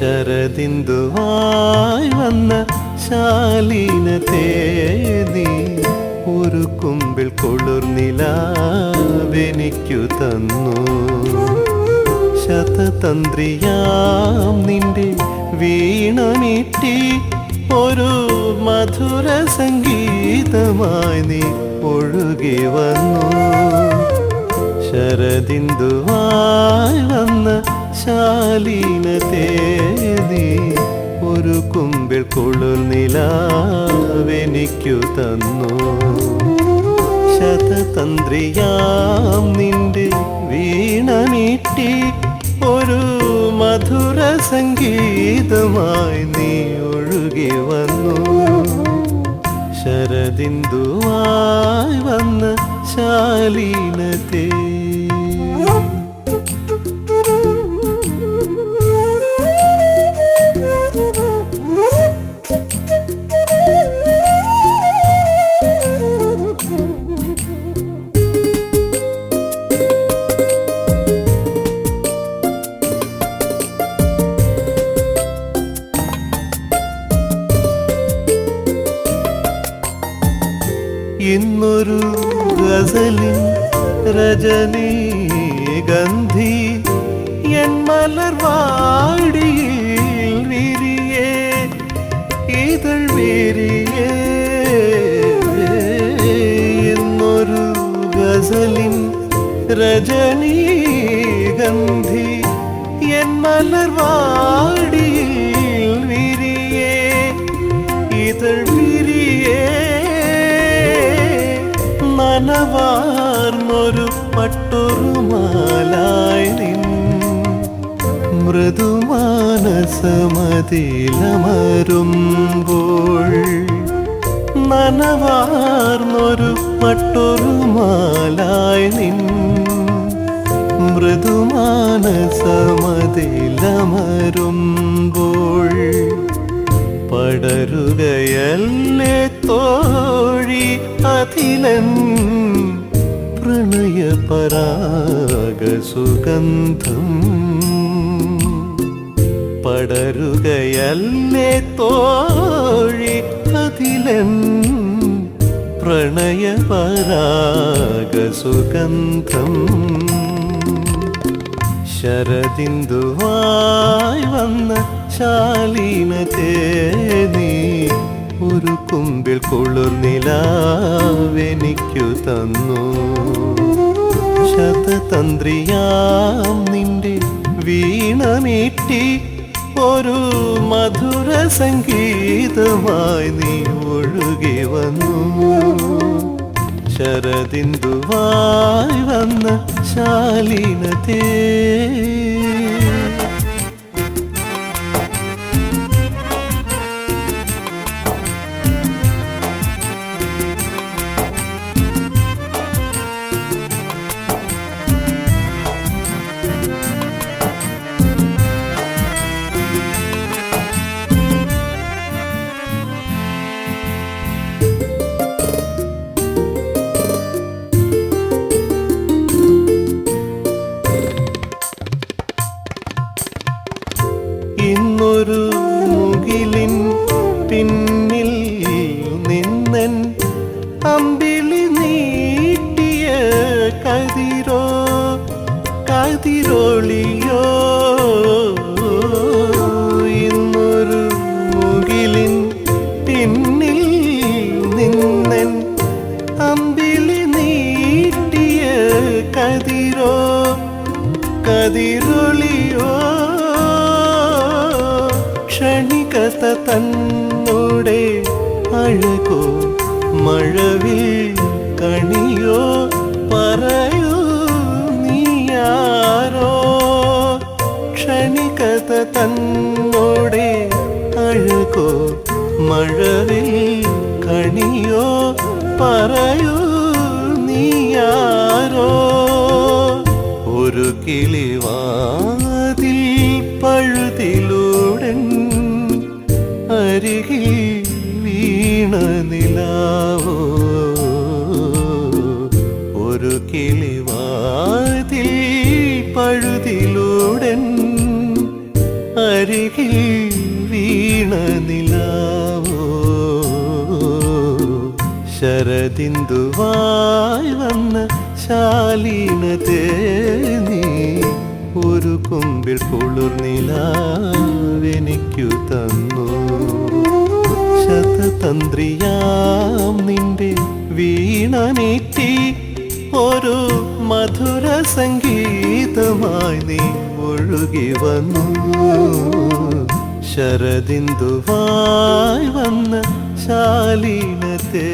ശരദിന്ദുവായി വന്ന ശാലീന തേതി ഒരു കുമ്പിൽ കൊളുർനിലാവെനിക്കു തന്നു. ശതതന്ത്രിയാം നിന്റെ വീണമീട്ടി ഒരു മധുര സംഗീതമായി നീ ഒഴുകി വന്നു. ശരദിന്ദുവായി വന്ന ശാലീനത്തെ തേദി ഒരു കുമ്പിൽ കൊളുർനിലാവെനിക്കു തന്നു. ശതതന്ത്രിയാം നിന്റെ വീണമീട്ടി ഒരു മധുര സംഗീതമായി നീ ഒഴുകി വന്നു. ശരദിന്ദുവായി വന്ന ശാലീനത്തെ ഇന്നൊരു ഗസലിൻ രജനീ ഗന്ധി എൻ മലർവാടിയിൽ വിരിയേ ഇതൾ വിരിയേ ഇന്നൊരു ഗസലിൻ രജനീ ഗന്ധി എൻ മലർവാടിയിൽ നനവാർന്നൊരു പട്ടൊരുമാലായി മൃദുമാനസമതിലമരുമ്പോൾ നനവാർന്നൊരു പട്ടൊരുമാലായി നിൻ മൃദുമാനസമതിലമരുമ്പോൾ പടരുകയല്ലേ തോഴി അതിലൻ പ്രണയപരാഗസുഗന്ധം പടരുകയല്ലേ തോഴി അതിലൻ പ്രണയപരാഗസുഗന്ധം ശരദിന്ദുവായി വന്ന ശാലീനത്തെ നീ ഒരു കുമ്പിൽ കൊളുർനിലാവെനിക്കു തന്നു. ശതതന്ത്രിയാം നിന്റെ വീണ വീണമീട്ടി ഒരു മധുര സംഗീതമായി നീ ഒഴുകി വന്നു. ശരദിന്ദുവായി വന്ന ശാലീനത്തെ ഇന്നൊരു മുകിലിൻ പിന്നിൽ നിന്നൻ അമ്പിളി നീട്ടിയ കതിരോ കതിരോളിയോ. ഇന്നൊരു മുകിലിൻ പിന്നിൽ നിന്നൻ അമ്പിളി നീട്ടിയ കതിരോ കതിരൊളിയോ മഴവിൽ കണിയോ പറയൂ നീയാരോ? ക്ഷണികത തന്നോടെ അഴകോ മഴവിൽ കണിയോ പറയൂ നീയാരോ? ഒരു കിളിവാതിൽ പഴുതിലൂടൻ അരികിൽ അരികിൽ വീണ നിലാവോ? ശരദിന്ദുവായി വന്ന ശാലീന നീ ഒരു കൊമ്പിൽ കുളിർ നിലാവെനിക്കു തന്നു. ശതതന്ത്രിയാം നിന്റെ വീണ നീറ്റി ഒരു മധുര സംഗീതമായി നീ ഒഴുകി വന്നു. ശരദിന്ദുവായി വന്ന ശാലീനത്തേ